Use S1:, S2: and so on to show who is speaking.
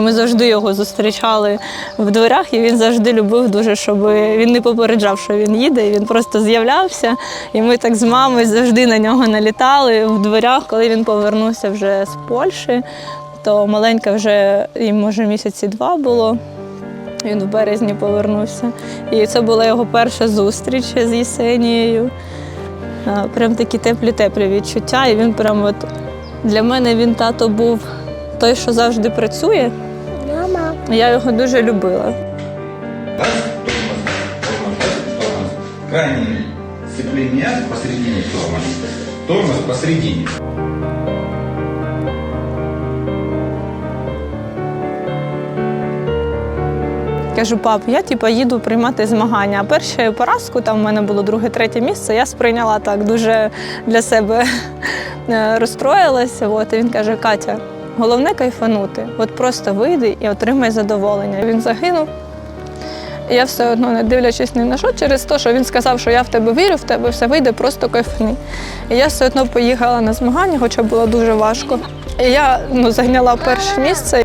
S1: Ми завжди його зустрічали в дверях, і він завжди любив дуже, щоб він не попереджав, що він їде. і Він просто з'являвся. І ми так з мамою завжди на нього налітали в дверях. Коли він повернувся вже з Польщі, то маленька вже їм може місяці два було. Він в березні повернувся. І це була його перша зустріч з Єсенією. Прям такі теплі-теплі відчуття. І він прям от для мене він тато був той, що завжди працює. Я його дуже любила.
S2: Раз, тормоз, тормоз, тормоз. Тормоз. Посередине.
S1: Кажу, пап, я типу, їду приймати змагання. А першу поразку, там в мене було друге, третє місце, я сприйняла так дуже для себе е, розстроїлася. От, і він каже: Катя, головне кайфанути. От просто вийди і отримай задоволення. Він загинув. Я все одно, не дивлячись ні на що, через те, що він сказав, що я в тебе вірю, в тебе все вийде, просто кайфни. І я все одно поїхала на змагання, хоча було дуже важко. І я ну, зайняла перше місце.